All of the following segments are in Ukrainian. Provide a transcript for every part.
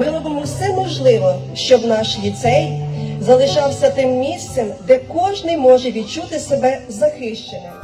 Ми робимо все можливе, щоб наш ліцей залишався тим місцем, де кожний може відчути себе захищеним.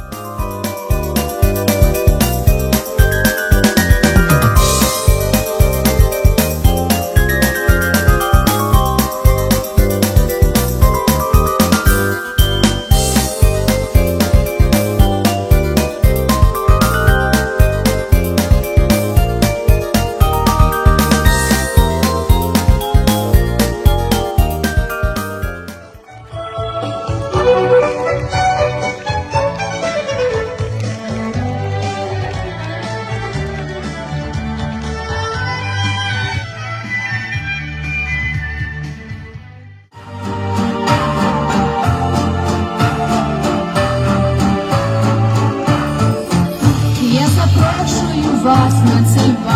класно це.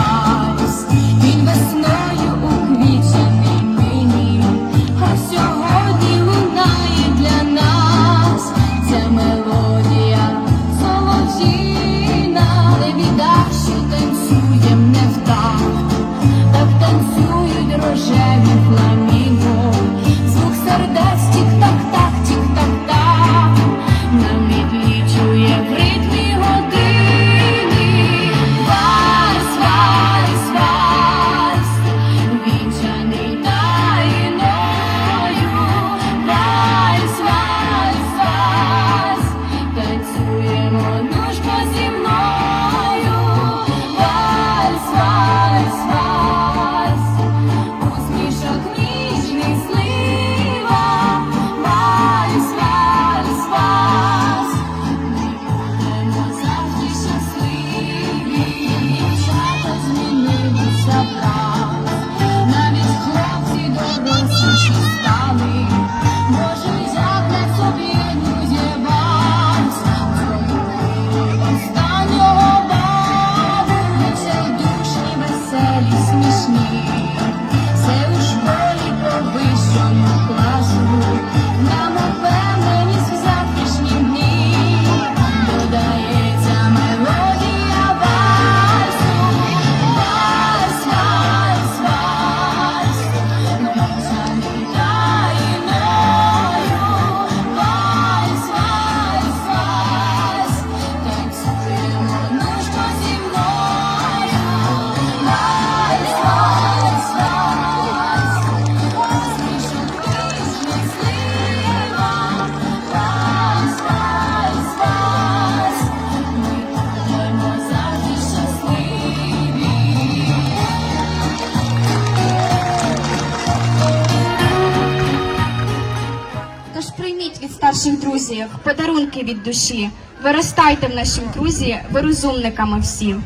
Прийміть від старших друзів подарунки від душі. Виростайте в нашім друзі ви розумниками всі.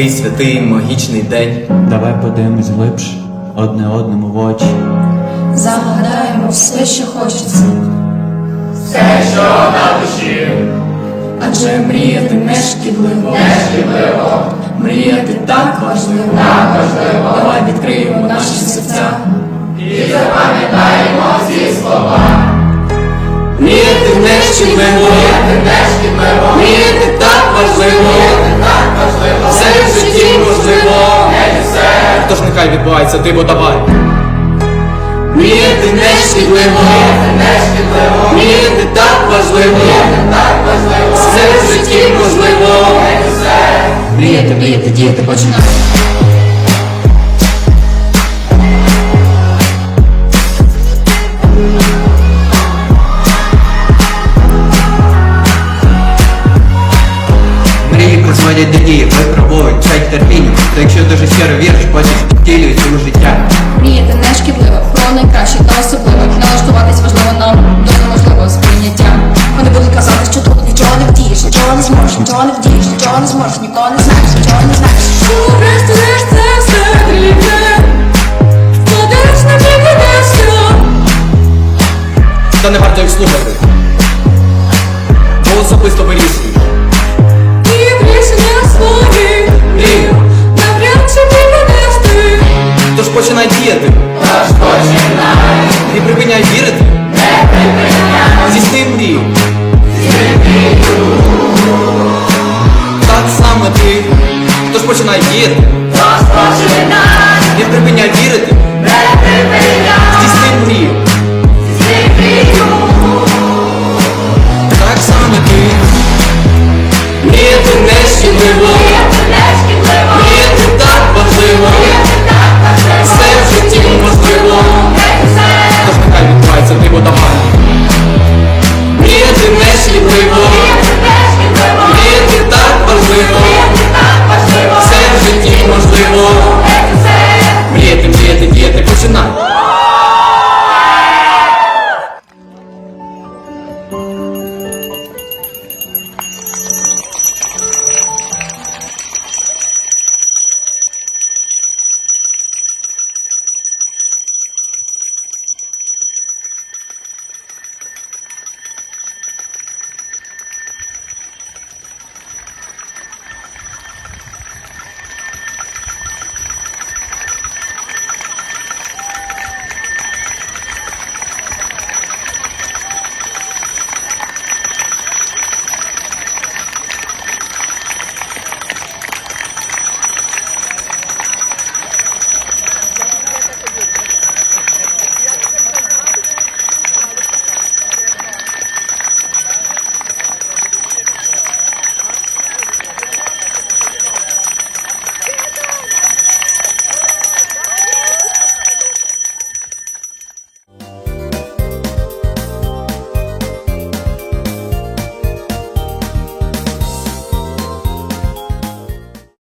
Такий святий магічний день. Давай подивимось глибше одне одному в очі. Загадаємо все, що хочеться. Все, що на душі. Адже мріяти не шкідливо. Не шкідливо. Мріяти так важливо. Так важливо. Давай відкриємо наші серця. І запам'ятаємо всі слова. Мріяти не шкідливо. Мріяти не шкідливо. Мріяти так важливо. Мріяти так важливо. Все в житті можливо. Не все. Тож нехай відбувається диво, давай. Мріяти не шкідливо, шкідливо, так важливо, так важливо, все в житті можливо, мріяти, мріяти, діяти починати. До дії, випробовують, вчать терпінню. Та якщо дуже щиро віриш, потім втілюється у життя. Мріяти не шкідливо, про найкраще та особливо, налаштуватись важливо нам до неможливого сприйняття. Вони будуть казати, що тут нічого не вдієш, нічого не зможеш, нічого не вдієш, нічого не зможеш, нікого не знаєш, нічого не знаєш. Представляєш це все вірити.